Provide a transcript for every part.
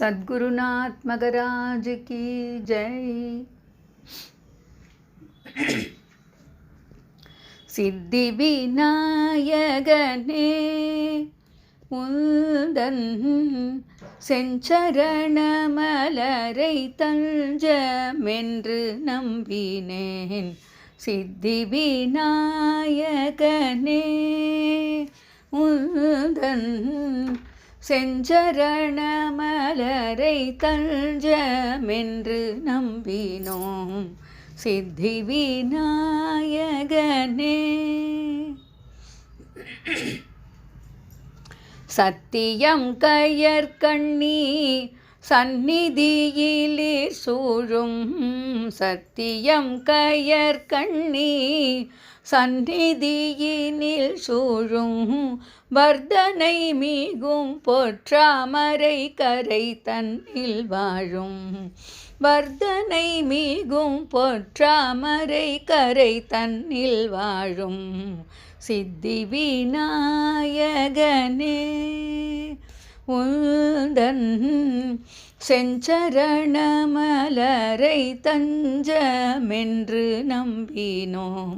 सद्गुरुनाथ मगराज की जय சித்தி விநாயகனே உந்தன் செஞ்சரணமலரை தஞ்சமென்று நம்பினேன் சித்தி விநாயகனே உந்தன் செஞ்சரணமலரை தஞ்சமென்று நம்பினோம். சித்தி விநாயகனே. சத்தியம் கயற்கண்ணி சந்நிதியிலே சூழும். சத்தியம் கயற்கண்ணி சந்நிதியினில் சூழும் வர்தனை மிகும் பொற்றாமரை கரை தன்னில் வாழும். வர்தனை மிகும் பொற்றாமரை கரை தன்னில் வாழும். சித்தி விநாயகனே உந்தன் செஞ்சரணமலரை தஞ்சமென்று நம்பினோம்.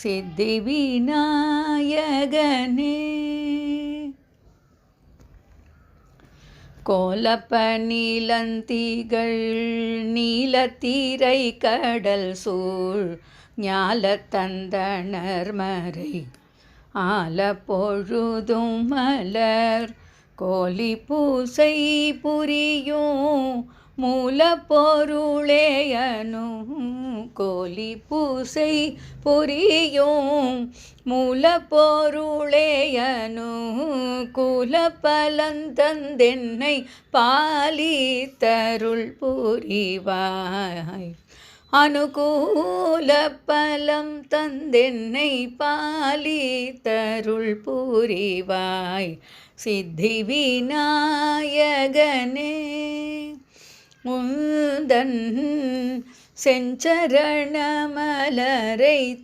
சித்தி விநாயகனே கோலப்ப நீலந்திகள் நீலத்தீரை கடல் சூழ் ஞாலத்தந்தனர் மறை. ஆல பொழுதும் மலர் கோலி பூசை புரியும் மூலப்பொருளேயனு கோலி பூசை புரியும் மூலப்பொருளேயனு குலப்பலந்தந்தென்னை பாலித்தருள் புரிவாய் அனுகூல பலம் தந்தென்னை பாலித்தருள் புரிவாய். சித்தி விநாயகனே. முந்தன் செஞ்சரணமலரை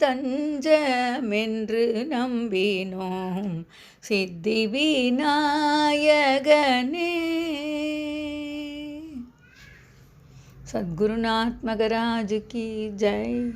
தஞ்சமென்று நம்பினோம். சித்தி விநாயகனே சத்குருநாத்மகராஜ் கி ஜெய்.